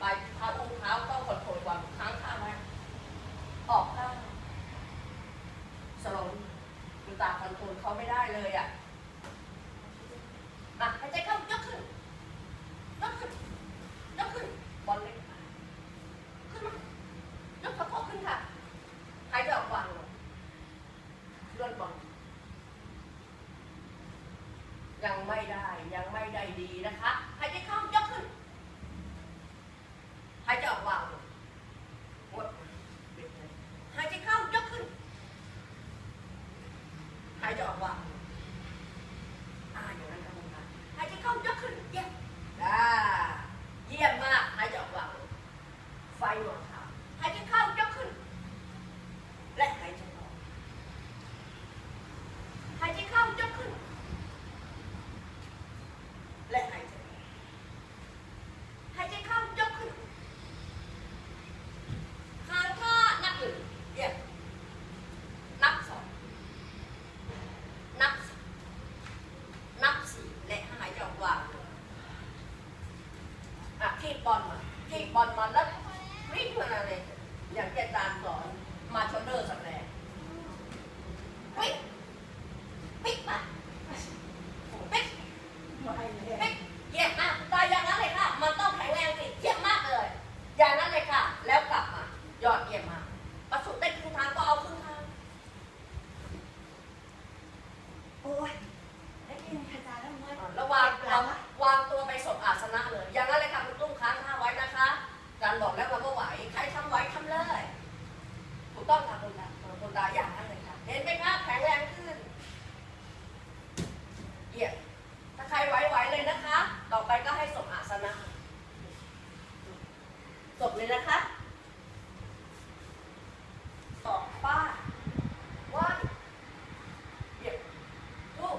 ปลายเท้าองเท้าต้องขดโขดก่อนค้างข้างไว้ออกข้างสลนคุณตาคอนโทรลเขาไม่ได้เลยอะอะหายใจเข้ายกขึ้นยกขึ้นยกขึ้นบอลเล็กขึ้นมายกสะโพกขึ้นค่ะหายใจออกวางลงเลื่อนบอลยังไม่ได้ยังไม่ได้ดีนะคะ บอลมาแล้ววิ่งมาเลยอย่างที่อาจารสอนมาชนเดอร์สักแรงปิ๊กปิ๊กมาปิ๊กปิ๊กเยี่ยมมากตายอย่างนั้นเลยค่ะ มันต้องแข็งแรงสิเยี่ยมมากเลย อย่างนั้นเลยค่ะ แล้วกลับมา ยอดเยี่ยมมากประสบ ต้องกับคนตาคนตาอย่างนั้นเลยค่ะเห็นไหมคะแข็งแรงขึ้นเหยียบถ้าใครไหวๆเลยนะคะ ต่อไปก็ให้สมอาสนะจบเลยนะคะตอบป้าว่าเหยียบทุก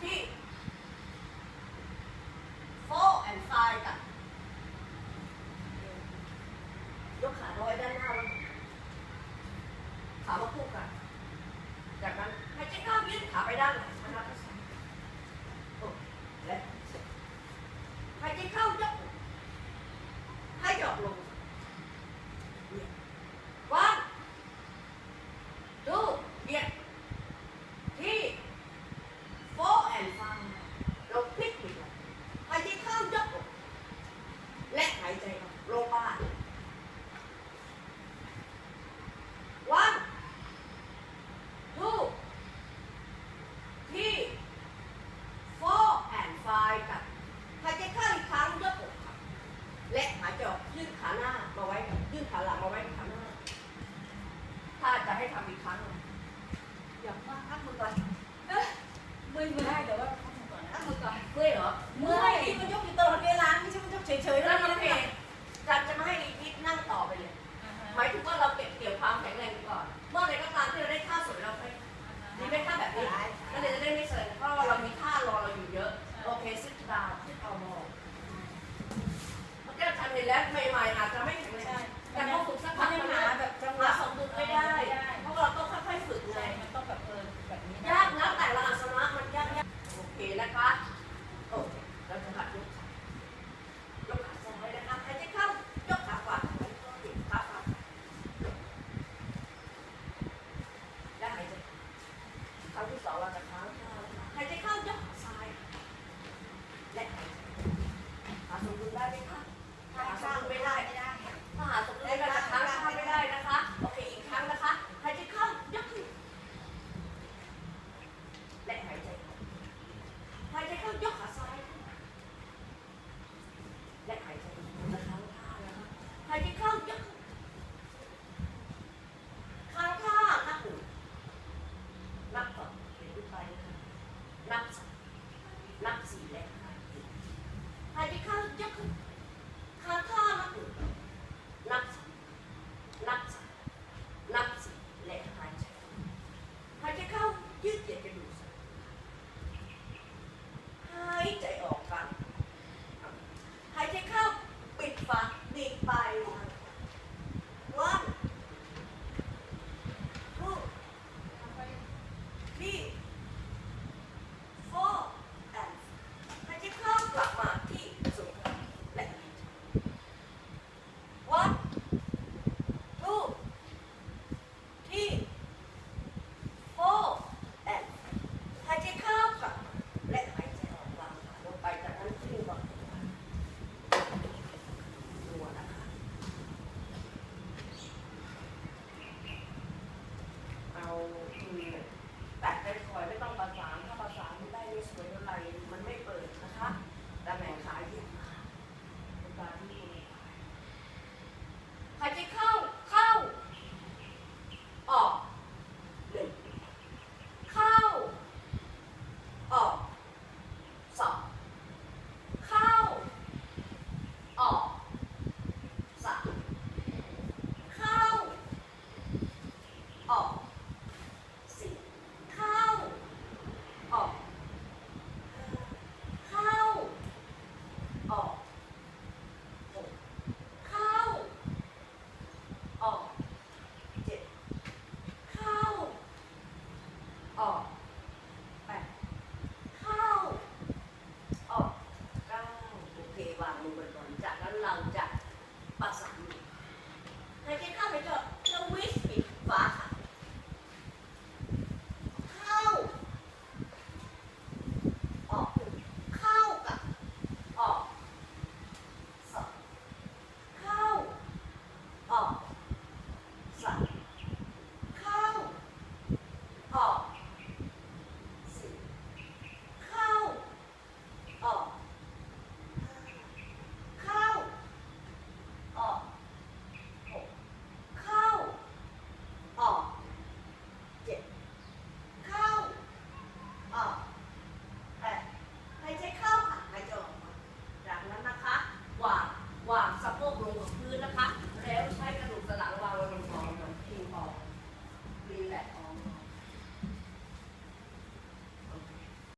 ที่ four and five ค่ะ ก่อนเมื่อยไม่ได้แต่ว่ตั้งมือก่อนเม่หรอ เมื่อยที่มันยกอยู่ตลอดเวลาไม่ใช่มันยกเฉยๆแล้วมันเพลจัดจะมาให้นิทนั่งต่อไปเลย หมายถึงว่าเรา